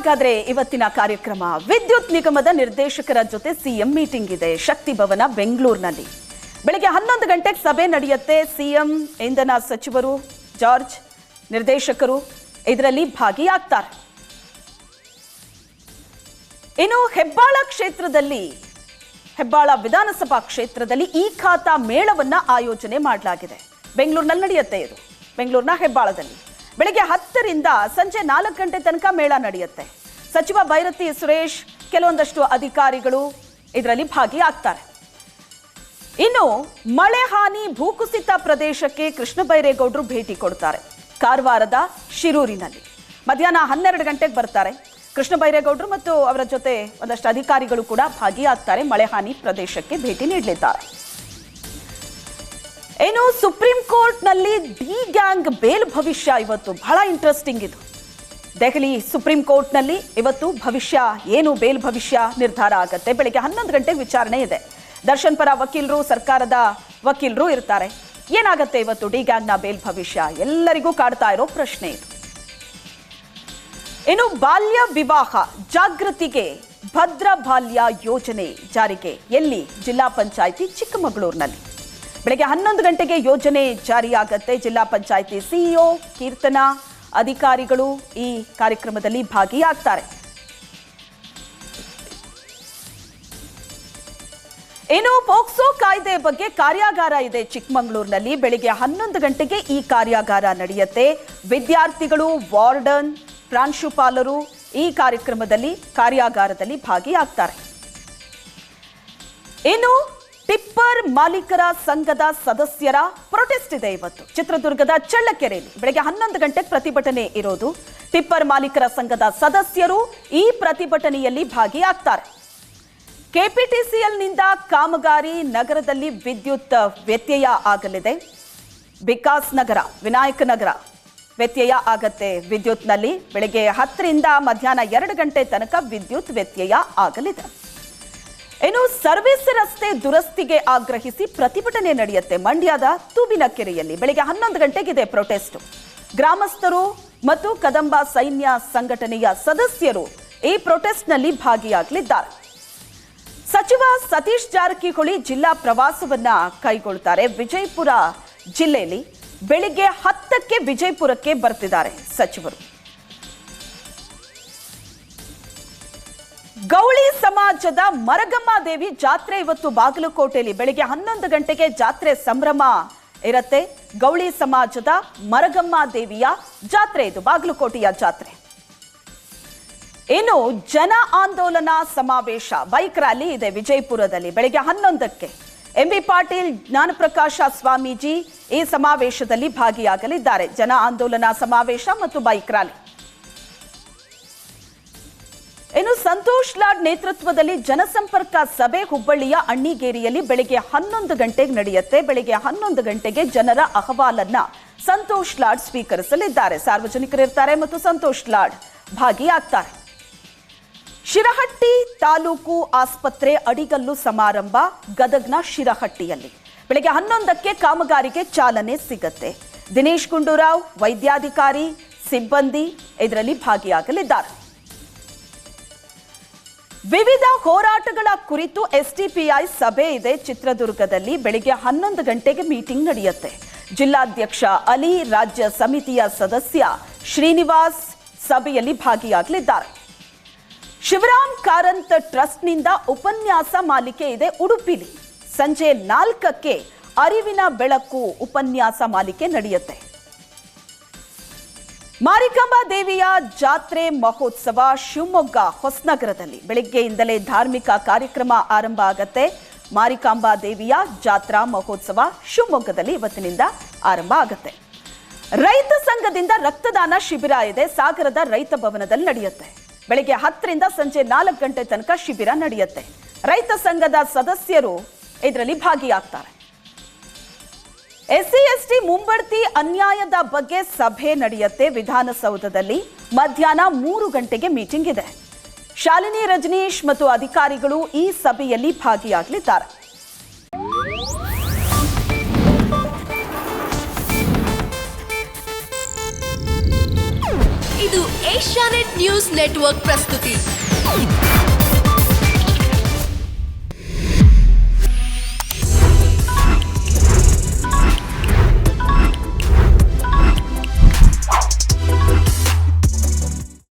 ಹಾಗಾದ್ರೆ ಇವತ್ತಿನ ಕಾರ್ಯಕ್ರಮ ವಿದ್ಯುತ್ ನಿಗಮದ ನಿರ್ದೇಶಕರ ಜೊತೆ ಸಿಎಂ ಮೀಟಿಂಗ್ ಇದೆ. ಶಕ್ತಿ ಭವನ ಬೆಂಗಳೂರಿನಲ್ಲಿ. ಬೆಳಗ್ಗೆ ಹನ್ನೊಂದು ಗಂಟೆಗೆ ಸಭೆ ನಡೆಯುತ್ತೆ ಸಿಎಂ, ಇಂಧನ ಸಚಿವರು, ಜಾರ್ಜ್ ನಿರ್ದೇಶಕರು. ಇದರಲ್ಲಿ ಭಾಗಿಯಾಗ್ತಾರೆ. ಇನ್ನು ಹೆಬ್ಬಾಳ ಕ್ಷೇತ್ರದಲ್ಲಿ, ಹೆಬ್ಬಾಳ ವಿಧಾನಸಭಾ ಕ್ಷೇತ್ರದಲ್ಲಿ ಈ ಖಾತಾ ಮೇಳವನ್ನ ಆಯೋಜನೆ ಮಾಡಲಾಗಿದೆ. ಬೆಂಗಳೂರಿನಲ್ಲಿ ನಡೆಯುತ್ತೆ ಇದು. ಬೆಂಗಳೂರಿನ ಹೆಬ್ಬಾಳದಲ್ಲಿ. ಬೆಳಿಗ್ಗೆ ಹತ್ತರಿಂದ ಸಂಜೆ ನಾಲ್ಕು ಗಂಟೆ ತನಕ ಮೇಳ ನಡೆಯುತ್ತೆ. ಸಚಿವ ಭೈರತಿ ಸುರೇಶ್ ಕೆಲವೊಂದಷ್ಟು ಅಧಿಕಾರಿಗಳು ಇದರಲ್ಲಿ ಭಾಗಿಯಾಗ್ತಾರೆ. ಇನ್ನು ಮಳೆ ಹಾನಿ ಭೂಕುಸಿತ ಪ್ರದೇಶಕ್ಕೆ ಕೃಷ್ಣ ಬೈರೇಗೌಡರು ಭೇಟಿ ಕೊಡ್ತಾರೆ. ಕಾರವಾರದ ಶಿರೂರಿನಲ್ಲಿ ಮಧ್ಯಾಹ್ನ ಹನ್ನೆರಡು ಗಂಟೆಗೆ ಬರ್ತಾರೆ. ಕೃಷ್ಣ ಬೈರೇಗೌಡರು ಮತ್ತು ಅವರ ಜೊತೆ ಒಂದಷ್ಟು ಅಧಿಕಾರಿಗಳು ಕೂಡ ಭಾಗಿಯಾಗ್ತಾರೆ. ಮಳೆ ಹಾನಿ ಪ್ರದೇಶಕ್ಕೆ ಭೇಟಿ ನೀಡಲಿದ್ದಾರೆ. ಏನು ಸುಪ್ರೀಂ ಕೋರ್ಟ್ನಲ್ಲಿ ಡಿ ಗ್ಯಾಂಗ್ ಬೇಲ್ ಭವಿಷ್ಯ ಇವತ್ತು ಬಹಳ ಇಂಟ್ರೆಸ್ಟಿಂಗ್ ಇದು. ದೆಹಲಿ ಸುಪ್ರೀಂ ಕೋರ್ಟ್ನಲ್ಲಿ ಇವತ್ತು ಭವಿಷ್ಯ ಏನು ಬೇಲ್ ಭವಿಷ್ಯ ನಿರ್ಧಾರ ಆಗುತ್ತೆ? ಬೆಳಿಗ್ಗೆ ಹನ್ನೊಂದು ಗಂಟೆಗೆ ವಿಚಾರಣೆ ಇದೆ. ದರ್ಶನ್ ಪರ ವಕೀಲರು, ಸರ್ಕಾರದ ವಕೀಲರು ಇರ್ತಾರೆ. ಏನಾಗುತ್ತೆ ಇವತ್ತು ಡಿ ಗ್ಯಾಂಗ್ನ ಬೇಲ್ ಭವಿಷ್ಯ? ಎಲ್ಲರಿಗೂ ಕಾಡ್ತಾ ಇರೋ ಪ್ರಶ್ನೆ ಇದು. ಇನ್ನು ಬಾಲ್ಯ ವಿವಾಹ, ಜಾಗೃತಿಗೆ ಭದ್ರ ಬಾಲ್ಯ ಯೋಜನೆ ಜಾರಿಗೆ ಎಲ್ಲಿ? ಜಿಲ್ಲಾ ಪಂಚಾಯಿತಿ ಚಿಕ್ಕಮಗಳೂರಿನಲ್ಲಿ. ಬೆಳಗ್ಗೆ ಹನ್ನೊಂದು ಗಂಟೆಗೆ ಯೋಜನೆ ಜಾರಿಯಾಗತ್ತೆ. ಜಿಲ್ಲಾ ಪಂಚಾಯಿತಿ ಸಿಇಒ ಕೀರ್ತನಾ ಅಧಿಕಾರಿಗಳು ಈ ಕಾರ್ಯಕ್ರಮದಲ್ಲಿ ಭಾಗಿಯಾಗ್ತಾರೆ. ಇನ್ನು ಪೋಕ್ಸೋ ಕಾಯ್ದೆ ಬಗ್ಗೆ ಕಾರ್ಯಾಗಾರ ಇದೆ. ಚಿಕ್ಕಮಗಳೂರಿನಲ್ಲಿ ಬೆಳಿಗ್ಗೆ ಹನ್ನೊಂದು ಗಂಟೆಗೆ ಈ ಕಾರ್ಯಾಗಾರ ನಡೆಯುತ್ತೆ. ವಿದ್ಯಾರ್ಥಿಗಳು, ವಾರ್ಡನ್, ಪ್ರಾಂಶುಪಾಲರು ಈ ಕಾರ್ಯಕ್ರಮದಲ್ಲಿ ಕಾರ್ಯಾಗಾರದಲ್ಲಿ ಭಾಗಿಯಾಗ್ತಾರೆ. ಇನ್ನು ಟಿಪ್ಪರ್ ಮಾಲೀಕರ ಸಂಘದ ಸದಸ್ಯರ ಪ್ರೊಟೆಸ್ಟ್ ಇದೆ ಇವತ್ತು. ಚಿತ್ರದುರ್ಗದ ಚಳ್ಳಕೆರೆಯಲ್ಲಿ ಬೆಳಗ್ಗೆ ಹನ್ನೊಂದು ಗಂಟೆಗೆ ಪ್ರತಿಭಟನೆ ಇರೋದು. ಟಿಪ್ಪರ್ ಮಾಲೀಕರ ಸಂಘದ ಸದಸ್ಯರು ಈ ಪ್ರತಿಭಟನೆಯಲ್ಲಿ ಭಾಗಿಯಾಗ್ತಾರೆ. ಕೆಪಿಟಿಸಿಎಲ್ನಿಂದ ಕಾಮಗಾರಿ ನಗರದಲ್ಲಿ ವಿದ್ಯುತ್ ವ್ಯತ್ಯಯ ಆಗಲಿದೆ. ವಿಕಾಸ್ ನಗರ, ವಿನಾಯಕ ನಗರ ವ್ಯತ್ಯಯ ಆಗತ್ತೆ. ವಿದ್ಯುತ್ನಲ್ಲಿ ಬೆಳಗ್ಗೆ ಹತ್ತರಿಂದ ಮಧ್ಯಾಹ್ನ ಎರಡು ಗಂಟೆ ತನಕ ವಿದ್ಯುತ್ ವ್ಯತ್ಯಯ ಆಗಲಿದೆ. ಇನ್ನು ಸರ್ವಿಸ್ ರಸ್ತೆ ದುರಸ್ತಿಗೆ ಆಗ್ರಹಿಸಿ ಪ್ರತಿಭಟನೆ ನಡೆಯುತ್ತೆ. ಮಂಡ್ಯದ ತೂಬಿನಕೆರೆಯಲ್ಲಿ ಬೆಳಿಗ್ಗೆ ಹನ್ನೊಂದು ಗಂಟೆಗಿದೆ ಪ್ರೊಟೆಸ್ಟ್. ಗ್ರಾಮಸ್ಥರು ಮತ್ತು ಕದಂಬ ಸೈನ್ಯ ಸಂಘಟನೆಯ ಸದಸ್ಯರು ಈ ಪ್ರೊಟೆಸ್ಟ್ನಲ್ಲಿ ಭಾಗಿಯಾಗಲಿದ್ದಾರೆ. ಸಚಿವ ಸತೀಶ್ ಜಾರಕಿಹೊಳಿ ಜಿಲ್ಲಾ ಪ್ರವಾಸವನ್ನ ಕೈಗೊಳ್ತಾರೆ ವಿಜಯಪುರ ಜಿಲ್ಲೆಯಲ್ಲಿ ಬೆಳಿಗ್ಗೆ ಹತ್ತಕ್ಕೆ ವಿಜಯಪುರಕ್ಕೆ ಬರ್ತಿದ್ದಾರೆ ಸಚಿವರು. ಗೌಳಿ ಸಮಾಜದ ಮರಗಮ್ಮ ದೇವಿ ಜಾತ್ರೆ ಇವತ್ತು ಬಾಗಲಕೋಟೆಯಲ್ಲಿ. ಬೆಳಿಗ್ಗೆ ಹನ್ನೊಂದು ಗಂಟೆಗೆ ಜಾತ್ರೆ ಸಂಭ್ರಮ ಇರತ್ತೆ. ಗೌಳಿ ಸಮಾಜದ ಮರಗಮ್ಮ ದೇವಿಯ ಜಾತ್ರೆ ಇದು, ಬಾಗಲಕೋಟೆಯ ಜಾತ್ರೆ. ಇನ್ನು ಜನ ಆಂದೋಲನ ಸಮಾವೇಶ, ಬೈಕ್ ರ್ಯಾಲಿ ಇದೆ ವಿಜಯಪುರದಲ್ಲಿ ಬೆಳಿಗ್ಗೆ ಹನ್ನೊಂದಕ್ಕೆ. ಎಂಬಿ ಪಾಟೀಲ್, ಜ್ಞಾನಪ್ರಕಾಶ ಸ್ವಾಮೀಜಿ ಈ ಸಮಾವೇಶದಲ್ಲಿ ಭಾಗಿಯಾಗಲಿದ್ದಾರೆ. ಜನ ಆಂದೋಲನ ಸಮಾವೇಶ ಮತ್ತು ಬೈಕ್ ರ್ಯಾಲಿ. ಸಂತೋಷ್ ಲಾಡ್ ನೇತೃತ್ವದಲ್ಲಿ ಜನಸಂಪರ್ಕ ಸಭೆ ಹುಬ್ಬಳ್ಳಿಯ ಅಣ್ಣಿಗೇರಿಯಲ್ಲಿ ಬೆಳಗ್ಗೆ ಹನ್ನೊಂದು ಗಂಟೆಗೆ ನಡೆಯುತ್ತೆ. ಬೆಳಗ್ಗೆ ಹನ್ನೊಂದು ಗಂಟೆಗೆ ಜನರ ಅಹವಾಲನ್ನ ಸಂತೋಷ್ ಲಾಡ್ ಸ್ವೀಕರಿಸಲಿದ್ದಾರೆ. ಸಾರ್ವಜನಿಕರಿರ್ತಾರೆ ಮತ್ತು ಸಂತೋಷ್ ಲಾಡ್ ಭಾಗಿಯಾಗ್ತಾರೆ. ಶಿರಹಟ್ಟಿ ತಾಲೂಕು ಆಸ್ಪತ್ರೆ ಅಡಿಗಲ್ಲು ಸಮಾರಂಭ ಗದಗ್ನ ಶಿರಹಟ್ಟಿಯಲ್ಲಿ. ಬೆಳಗ್ಗೆ ಹನ್ನೊಂದಕ್ಕೆ ಕಾಮಗಾರಿಗೆ ಚಾಲನೆ ಸಿಗತ್ತೆ. ದಿನೇಶ್ ಗುಂಡೂರಾವ್, ವೈದ್ಯಾಧಿಕಾರಿ, ಸಿಬ್ಬಂದಿ ಇದರಲ್ಲಿ ಭಾಗಿಯಾಗಲಿದ್ದಾರೆ. ವಿವಿಧ ಹೋರಾಟಗಳ ಕುರಿತು ಎಸ್ಡಿಪಿಐ ಸಭೆ ಇದೆ. ಚಿತ್ರದುರ್ಗದಲ್ಲಿ ಬೆಳಿಗ್ಗೆ ಹನ್ನೊಂದು ಗಂಟೆಗೆ ಮೀಟಿಂಗ್ ನಡೆಯುತ್ತೆ. ಜಿಲ್ಲಾಧ್ಯಕ್ಷ ಅಲಿ ರಾಜ್ಯ ಸಮಿತಿಯ ಸದಸ್ಯ ಶ್ರೀನಿವಾಸ್ ಸಭೆಯಲ್ಲಿ ಭಾಗಿಯಾಗಲಿದ್ದಾರೆ. ಶಿವರಾಮ್ ಕಾರಂತ್ ಟ್ರಸ್ಟ್ನಿಂದ ಉಪನ್ಯಾಸ ಮಾಲಿಕೆ ಇದೆ ಉಡುಪಿಲಿ. ಸಂಜೆ ನಾಲ್ಕಕ್ಕೆ ಅರಿವಿನ ಬೆಳಕು ಉಪನ್ಯಾಸ ಮಾಲಿಕೆ ನಡೆಯುತ್ತೆ. ಮಾರಿಕಾಂಬಾ ದೇವಿಯ ಜಾತ್ರೆ ಮಹೋತ್ಸವ ಶಿವಮೊಗ್ಗ ಹೊಸನಗರದಲ್ಲಿ. ಬೆಳಿಗ್ಗೆಯಿಂದಲೇ ಧಾರ್ಮಿಕ ಕಾರ್ಯಕ್ರಮ ಆರಂಭ ಆಗತ್ತೆ. ಮಾರಿಕಾಂಬಾ ದೇವಿಯ ಜಾತ್ರಾ ಮಹೋತ್ಸವ ಶಿವಮೊಗ್ಗದಲ್ಲಿ ಇವತ್ತಿನಿಂದ ಆರಂಭ ಆಗತ್ತೆ. ರೈತ ಸಂಘದಿಂದ ರಕ್ತದಾನ ಶಿಬಿರ ಇದೆ. ಸಾಗರದ ರೈತ ಭವನದಲ್ಲಿ ನಡೆಯುತ್ತೆ. ಬೆಳಿಗ್ಗೆ ಹತ್ತರಿಂದ ಸಂಜೆ ನಾಲ್ಕು ಗಂಟೆ ತನಕ ಶಿಬಿರ ನಡೆಯುತ್ತೆ. ರೈತ ಸಂಘದ ಸದಸ್ಯರು ಇದರಲ್ಲಿ ಭಾಗಿಯಾಗ್ತಾರೆ. ಎಸ್ಸಿ ಎಸ್ಟಿ ಮುಂಬಡ್ತಿ ಅನ್ಯಾಯದ ಬಗ್ಗೆ ಸಭೆ ನಡೆಯುತ್ತೆ ವಿಧಾನಸೌಧದಲ್ಲಿ. ಮಧ್ಯಾಹ್ನ ಮೂರು ಗಂಟೆಗೆ ಮೀಟಿಂಗ್ ಇದೆ. ಶಾಲಿನಿ ರಜನೀಶ್ ಮತ್ತು ಅಧಿಕಾರಿಗಳು ಈ ಸಭೆಯಲ್ಲಿ ಭಾಗಿಯಾಗಲಿದ್ದಾರೆ. ಇದು ಏಷ್ಯಾನೆಟ್ ನ್ಯೂಸ್ ನೆಟ್ವರ್ಕ್ ಪ್ರಸ್ತುತಿ.